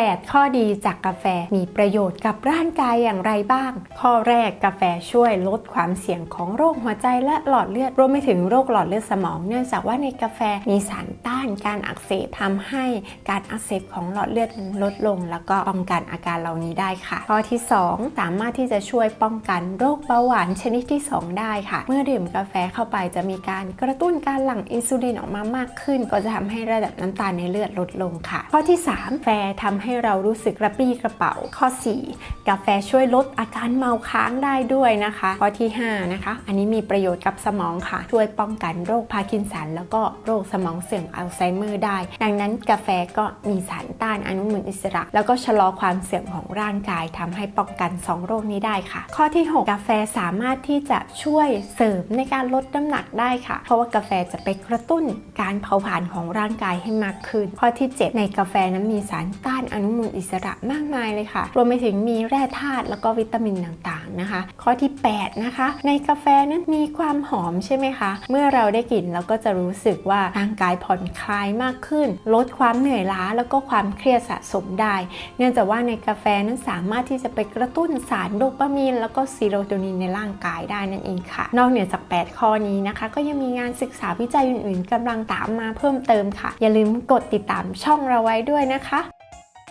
8 ข้อดีจากกาแฟมีประโยชน์กับร่างกายอย่างไรบ้าง ข้อแรกกาแฟช่วยลดความเสี่ยงของโรคหัวใจและหลอดเลือด รวมไปถึงโรคหลอดเลือดสมอง เนื่องจากว่าในกาแฟมีสารต้านการอักเสบทำให้การอักเสบของหลอดเลือดลดลง แล้วก็ป้องกันอาการเหล่านี้ได้ค่ะ ข้อที่ 2 สามารถที่จะช่วยป้องกันโรคเบาหวานชนิดที่ 2 ได้ค่ะ เมื่อดื่มกาแฟเข้าไปจะมีการกระตุ้นการหลั่งอินซูลินออกมามากขึ้น ก็จะทำให้ระดับน้ำตาลในเลือดลดลงค่ะ ข้อที่3กาแฟทำให้เรารู้สึกกระปรี้กระเป๋า ข้อ 4 กาแฟช่วยลดอาการเมาค้างได้ด้วยนะคะ ข้อที่ 5 นะคะ อันนี้มีประโยชน์กับสมองค่ะ ช่วยป้องกันโรคพาร์กินสัน แล้วก็โรคสมองเสื่อมอัลไซเมอร์ได้ ดังนั้นกาแฟก็มีสารต้านอนุมูลอิสระ แล้วก็ชะลอความเสื่อมของร่างกายทำให้ป้องกัน 2 โรคนี้ได้ค่ะ ข้อที่ 6 กาแฟสามารถที่จะช่วยเสริมในการลดน้ำหนักได้ค่ะ เพราะว่ากาแฟจะไปกระตุ้นการเผาผลาญของร่างกายให้มากขึ้น ข้อที่ 7 ในกาแฟนั้นมีสารต้านอนุมูลอิสระมากมายเลยค่ะ รวมไปถึงมีแร่ธาตุแล้วก็วิตามินต่างๆนะคะ ข้อที่ 8 นะคะ ในกาแฟนั้นมีความหอมใช่ไหมคะ เมื่อเราได้กลิ่นเราก็จะรู้สึกว่าร่างกายผ่อนคลายมากขึ้น ลดความเหนื่อยล้าแล้วก็ความเครียดสะสมได้ เนื่องจากว่าในกาแฟนั้นสามารถที่จะไปกระตุ้นสารโดปามีน แล้วก็ซีโรโทนินในร่างกายได้นั่นเองค่ะ นอกเหนือจาก 8 ข้อนี้นะคะ ก็ยังมีงานศึกษาวิจัยอื่น ๆกำลังตามมาเพิ่มเติมค่ะ อย่าลืมกดติดตามช่องเราไว้ด้วยนะคะ